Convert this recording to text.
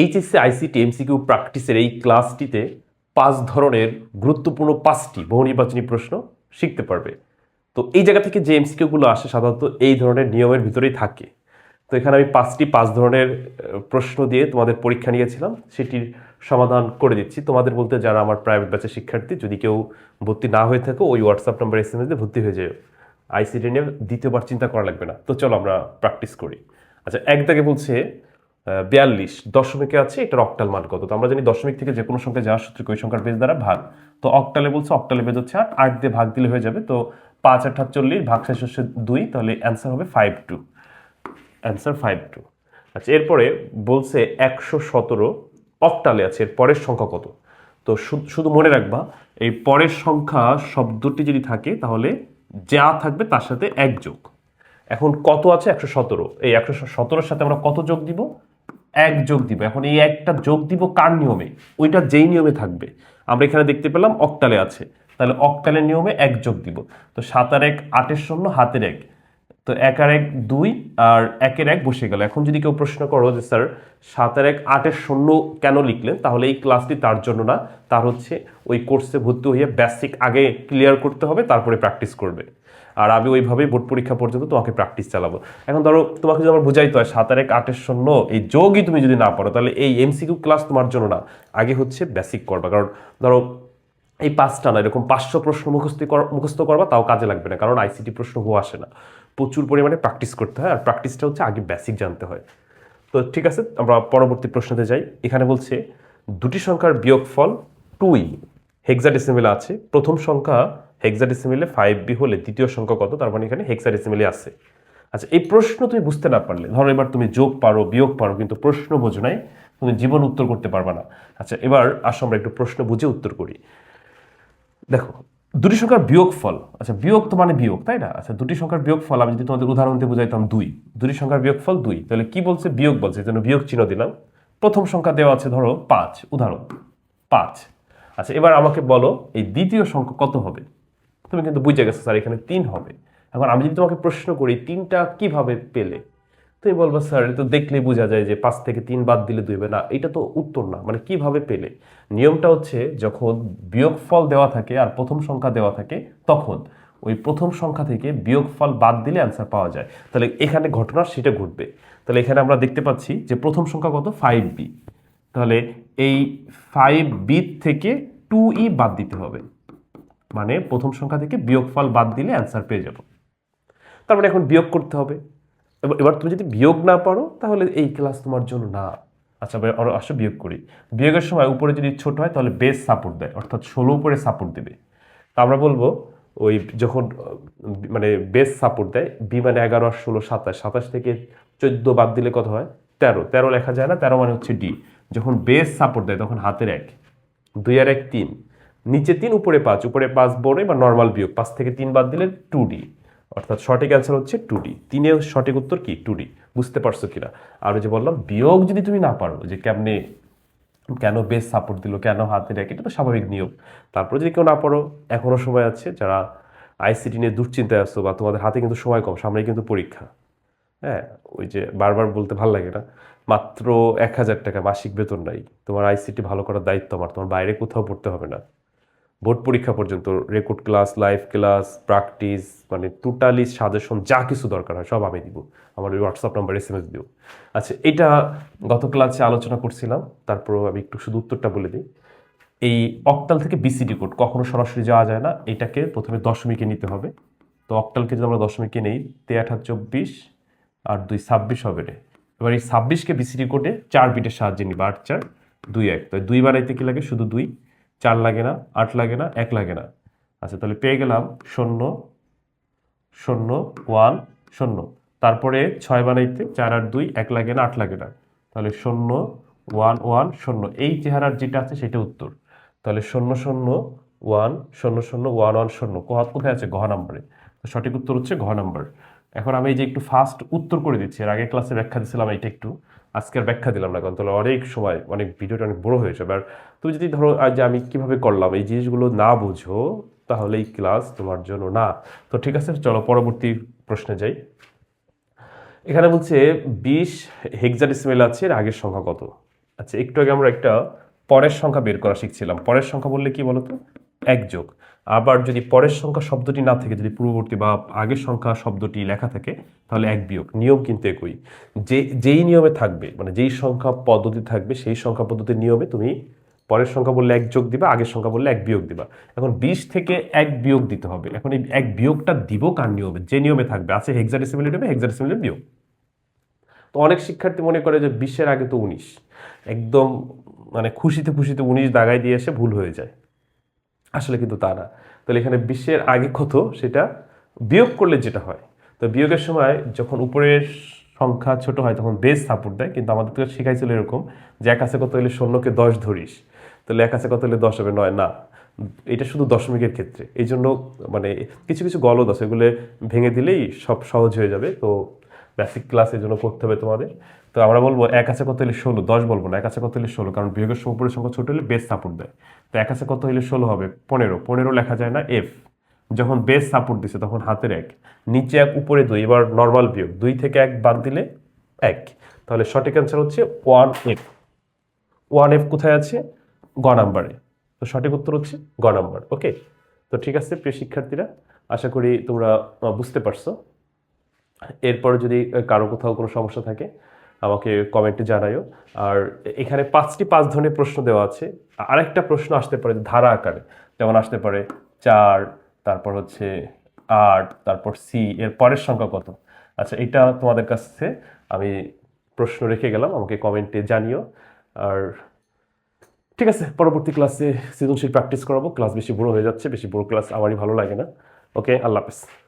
HSC ICT MCQ প্র্যাকটিসের এই ক্লাসটিতে পাঁচ ধরনের গুরুত্বপূর্ণ পাঁচটি বহু নির্বাচনী প্রশ্ন শিখতে পারবে। তো এই জায়গা থেকে যে এমসিকিউগুলো আসে, সাধারণত এই ধরনের নিয়মের ভিতরেই থাকে। তো এখানে আমি পাঁচটি, পাঁচ ধরনের প্রশ্ন দিয়ে তোমাদের পরীক্ষা নিয়েছিলাম, সেটির সমাধান করে দিচ্ছি। তোমাদের বলতে যারা আমার প্রাইভেট ব্যাচের শিক্ষার্থী, যদি কেউ ভর্তি না হয়ে থাকো, ওই WhatsApp number S M S দিয়ে ভর্তি হয়ে যায় আইসিটি নিয়ে দ্বিতীয়বার চিন্তা করা লাগবে না। তো চলো আমরা প্র্যাকটিস করি। আচ্ছা এক দাগে বলছে বিয়াল্লিশ দশমিকে আছে এটার অক্টাল মান কত? তো আমরা জানি দশমিক থেকে যে কোনো সংখ্যা যাওয়ার সূত্রকে ওই সংখ্যার বেজ দ্বারা ভাগ। তো অক্টালে বলছে, অক্টালে বেজ হচ্ছে আট আট দিয়ে ভাগ দিলে হয়ে যাবে। তো পাঁচ, আট আটচল্লিশ ভাগ শেষ হচ্ছে দুই, তাহলে অ্যান্সার হবে five two answer five two আচ্ছা এরপরে বলছে একশো সতেরো অক্টালে আছে, এর পরের সংখ্যা কত? তো শুধু মনে রাখবা, এই পরের সংখ্যা শব্দটি যদি থাকে, তাহলে যা থাকবে তার সাথে এক যোগ। এখন কত আছে? একশো সতেরো। এই একশো সতেরোর সাথে আমরা কত যোগ দিব? এক যোগ দিব। এখন এই একটা যোগ দিব কার নিয়মে? ওইটা যেই নিয়মে থাকবে। আমরা এখানে দেখতে পেলাম অক্টালে আছে। তাহলে অক্টালের নিয়মে এক যোগ দিব। তো সাত আর এক, আটের শূন্য, হাতের এক। তো এক আর এক, দুই, আর একের এক বসে গেল। এখন যদি কেউ প্রশ্ন করো যে, স্যার, সাত আর এক, আটের শূন্য কেন লিখলেন? তাহলে এই ক্লাসটি তার জন্য না। তার হচ্ছে ওই কোর্সে ভর্তি হয়ে বেসিক আগে ক্লিয়ার করতে হবে, তারপরে প্র্যাকটিস করবে। আর আমি ওইভাবেই বোর্ড পরীক্ষা পর্যন্ত তোমাকে প্র্যাকটিস চালাবো। এখন ধরো, তোমাকে যদি আমার বুঝাইতে হয় সাত আর এক, আটের শূন্য, এই যোগই তুমি যদি না পারো, তাহলে এই এমসিকিউ ক্লাস তোমার জন্য না। আগে হচ্ছে বেসিক করবা, কারণ ধরো, এই পাঁচটা না, এরকম পাঁচশো প্রশ্ন মুখস্থ মুখস্থ করবা, তাও কাজে লাগবে না, কারণ আইসিটি প্রশ্ন হওয়া আসে না। প্রচুর পরিমাণে প্র্যাকটিস করতে হয়, আর প্র্যাকটিসটা হচ্ছে আগে বেসিক জানতে হয়। তো ঠিক আছে, আমরা পরবর্তী প্রশ্নতে যাই। এখানে বলছে, দুটি সংখ্যার বিয়োগফল টুই হেক্সাডেসিমেলে আছে। প্রথম সংখ্যা হেক্সাডেসিমেলে ফাইভ বি হলে দ্বিতীয় সংখ্যা কত? তার মানে এখানে হেক্সাডেসিমেলে আছে। আচ্ছা এই প্রশ্ন তুমি বুঝতে না পারলে, ধরো এবার তুমি যোগ পারো, বিয়োগ পারো, কিন্তু প্রশ্ন বোঝো নাই, তুমি জীবন উত্তর করতে পারবে না। আচ্ছা এবার আসো আমরা একটু প্রশ্ন বুঝে উত্তর করি। দেখো, দুটি সংখ্যার বিয়োগ ফল আচ্ছা বিয়োগ তো মানে বিয়োগ, তাই না? আচ্ছা দুটি সংখ্যার বিয়োগ ফল, আমি যদি তোমাদের উদাহরণ দিয়ে বুঝাইতাম দুই, দুটি সংখ্যার বিয়োগফল দুই, তাহলে কি বলছে? বিয়োগ বলছে যেন বিয়োগ চিহ্ন দিলাম। প্রথম সংখ্যা দেওয়া আছে, ধরো পাঁচ, উদাহরণ, পাঁচ। আচ্ছা এবার আমাকে বলো, এই দ্বিতীয় সংখ্যা কত হবে? তুমি কিন্তু বুঝে গেছো, স্যার, এখানে তিন হবে। এখন আমি যদি তোমাকে প্রশ্ন করি, তিনটা কীভাবে পেলে? তুমি বলব, স্যার, এটা তো দেখলেই বোঝা যায় যে পাঁচ থেকে তিন বাদ দিলে দুই হবে। না, এটা তো উত্তর না মানে কীভাবে পেলে? নিয়মটা হচ্ছে, যখন বিয়োগফল দেওয়া থাকে আর প্রথম সংখ্যা দেওয়া থাকে, তখন ওই প্রথম সংখ্যা থেকে বিয়োগফল বাদ দিলে অ্যান্সার পাওয়া যায়। তাহলে এখানে ঘটনা সেটা ঘটবে। তাহলে এখানে আমরা দেখতে পাচ্ছি যে প্রথম সংখ্যা কত? ফাইভ বি তাহলে এই ফাইভ বি থেকে টু ই বাদ দিতে হবে। মানে প্রথম সংখ্যা থেকে বিয়োগফল বাদ দিলে অ্যান্সার পেয়ে যাব। তার মানে এখন বিয়োগ করতে হবে। এবার তুমি যদি বিয়োগ না পারো, তাহলে এই ক্লাস তোমার জন্য না। আচ্ছা এবার আরও আসো, বিয়োগ করি। বিয়োগের সময় উপরে যদি ছোট হয়, তাহলে বেস সাপোর্ট দেয়, অর্থাৎ ষোলো উপরে সাপোর্ট দেবে। তা আমরা বলব, ওই যখন মানে বেস সাপোর্ট দেয় বি মানে এগারো আর ষোলো সাতাশ। সাতাশ থেকে চোদ্দ বাদ দিলে কত হয়? তেরো। তেরো লেখা যায় না, তেরো মানে হচ্ছে ডি যখন বেস সাপোর্ট দেয়, তখন হাতের এক। দুই আর এক, তিন। নিচে তিন, উপরে পাঁচ। উপরে পাঁচ বড়ে বা নর্মাল বিয়োগ। পাঁচ থেকে তিন বাদ দিলে টু ডি অর্থাৎ সঠিক অ্যান্সার হচ্ছে টু ডি তিনের সঠিক উত্তর কি? টু ডি বুঝতে পারছ কিনা? আর যে বললাম, বিয়োগ যদি তুমি না পারো, যে কেমনে, কেন বেশ সাপোর্ট দিল, কেন হাতে রেখে এটা তো স্বাভাবিক নিয়ম। তারপরে যদি কেউ না পারো এখনও সময় আছে, যারা আইসিটি নিয়ে দুশ্চিন্তায় আসছো বা তোমাদের হাতে কিন্তু সময় কম সামনে কিন্তু পরীক্ষা। হ্যাঁ ওই যে বারবার বলতে ভালো লাগে না, মাত্র এক হাজার টাকা মাসিক বেতন নাই। তোমার আইসিটি ভালো করার দায়িত্ব আমার, তোমার বাইরে কোথাও পড়তে হবে না। বোর্ড পরীক্ষা পর্যন্ত, record class, live class, practice মানে টোটালি সাজেশন যা কিছু দরকার হয়, সব আমি দিব। আমার ওই WhatsApp number S M S দিও। আচ্ছা এটা গত ক্লাসে আলোচনা করছিলাম তারপর আমি একটু শুধু উত্তরটা বলে দিই। এই অক্টাল থেকে বিসিডি কোড কখনো সরাসরি যাওয়া যায় না, এটাকে প্রথমে দশমিকে নিতে হবে। তো অক্টালকে যদি আমরা দশমিকে নেই, তে আঠা চব্বিশ, আর দুই ছাব্বিশ হবে রে। এবার এই ছাব্বিশকে বিসিডি কোডে চার বিটের সাহায্যে নিবা, আট চার, দুই এক। তো দুই বানাইতে কি লাগে? শুধু দুই। চার লাগে না, আট লাগে না, এক লাগে না। আচ্ছা তাহলে পেয়ে গেলাম শূন্য শূন্য, ওয়ান, শূন্য। তারপরে ছয় বানাইতে চার আর দুই, এক লাগে না, আট লাগে না। তাহলে শূন্য, ওয়ান ওয়ান, শূন্য। এই চেহারার যেটা আছে সেটা উত্তর। তাহলে শূন্য শূন্য, ওয়ান, শূন্য শূন্য, ওয়ান ওয়ান, শূন্য। কোথায় আছে? ঘ নাম্বারে। সঠিক উত্তর হচ্ছে ঘ নাম্বার। এখন আমি এই যে একটু ফাস্ট উত্তর করে দিচ্ছি, এর আগে ক্লাসে ব্যাখ্যা দিয়েছিলাম এটা একটু। আজকের ব্যাখ্যা দিলাম না, কারণ তাহলে অনেক সময়, অনেক ভিডিওটা অনেক বড় হয়ে যাবে। আর তুমি যদি ধরো যে আমি কীভাবে করলাম, এই জিনিসগুলো না বুঝো, তাহলে এই ক্লাস তোমার জন্য না। তো ঠিক আছে, চলো পরবর্তী প্রশ্নে যাই। এখানে বলছে, বিশ হেক্সাডেসিমেল আছে, এর আগের সংখ্যা কত? আচ্ছা একটু আগে আমরা একটা পরের সংখ্যা বের করা শিখছিলাম। পরের সংখ্যা বললে কি বলতো? এক যোগ। আবার যদি পরের সংখ্যা শব্দটি না থাকে, যদি পূর্ববর্তী বা আগের সংখ্যা শব্দটি লেখা থাকে, তাহলে এক বিয়োগ। নিয়ম কিন্তু একই। যে, যেই নিয়মে থাকবে মানে যেই সংখ্যা পদ্ধতি থাকবে, সেই সংখ্যা পদ্ধতির নিয়মে তুমি পরের সংখ্যা বললে এক যোগ দিবা, আগের সংখ্যা বললে এক বিয়োগ দিবা। এখন বিশ থেকে এক বিয়োগ দিতে হবে। এখন এই এক বিয়োগটা দিব কার নিয়মে? যে নিয়মে থাকবে। আছে হেক্সাডেসিমেলের নিয়মে হেক্সাডেসিমেলের বিয়োগ। তো অনেক শিক্ষার্থী মনে করে যে, বিশের আগে তো উনিশ। একদম মানে খুশিতে খুশিতে উনিশ দাগায় দিয়ে এসে ভুল হয়ে যায়। আসলে কিন্তু তা না। তাহলে এখানে বিশ্বের আগে কত? সেটা বিয়োগ করলে যেটা হয়। তো বিয়োগের সময় যখন উপরের সংখ্যা ছোট হয়, তখন বেস সাপোর্ট দেয়। কিন্তু আমাদের তো শেখাইছিল এরকম যে এক আছে কত হলে শূন্যকে দশ ধরিস। তাহলে এক আছে কত হলে দশ হবে? নয়। না। এটা শুধু দশমিকের ক্ষেত্রে। এই জন্য মানে কিছু কিছু গলদ আছে, এগুলো ভেঙে দিলেই সব সহজ হয়ে যাবে। তো বেসিক ক্লাস এই জন্য করতে হবে তোমাদের। তো আমরা বলব এক আছে কত হলে ষোলো? দশ বলব না, এক আছে কত হলে ষোলো? কারণ বিয়োগের সময় উপরের সংখ্যা ছোট হলে বেস সাপোর্ট দেয়। তো এক আছে কত হলে ষোলো হবে? পনেরো। পনেরো লেখা যায় না এফ যখন বেস সাপোর্ট দিছে, তখন হাতের এক। নিচে এক, উপরে দুই, এবার নর্মাল বিয়োগ। দুই থেকে এক বাদ দিলে এক। তাহলে সঠিক অ্যান্সার হচ্ছে ওয়ান এফ ওয়ান এফ কোথায় আছে? গ নাম্বারে তো সঠিক উত্তর হচ্ছে গ নাম্বার ওকে তো ঠিক আছে, প্রিয় শিক্ষার্থীরা, আশা করি তোমরা বুঝতে পারছ। এরপরে যদি কারও কোথাও কোনো সমস্যা থাকে, আমাকে কমেন্টে জানাইও আর এখানে পাঁচটি পাঁচ ধরনের প্রশ্ন দেওয়া আছে। আরেকটা প্রশ্ন আসতে পারে ধারা আকারে। যেমন আসতে পারে চার, তারপর হচ্ছে আট, তারপর সি এর পরের সংখ্যা কত? আচ্ছা এটা তোমাদের কাছে আমি প্রশ্ন রেখে গেলাম, আমাকে কমেন্টে জানিও। আর ঠিক আছে, পরবর্তী ক্লাসে সৃজনশীল প্র্যাকটিস করাবো। ক্লাস বেশি বড় হয়ে যাচ্ছে, বেশি বড় ক্লাস আমারই ভালো লাগে না। ওকে আল্লাহ হাফেজ।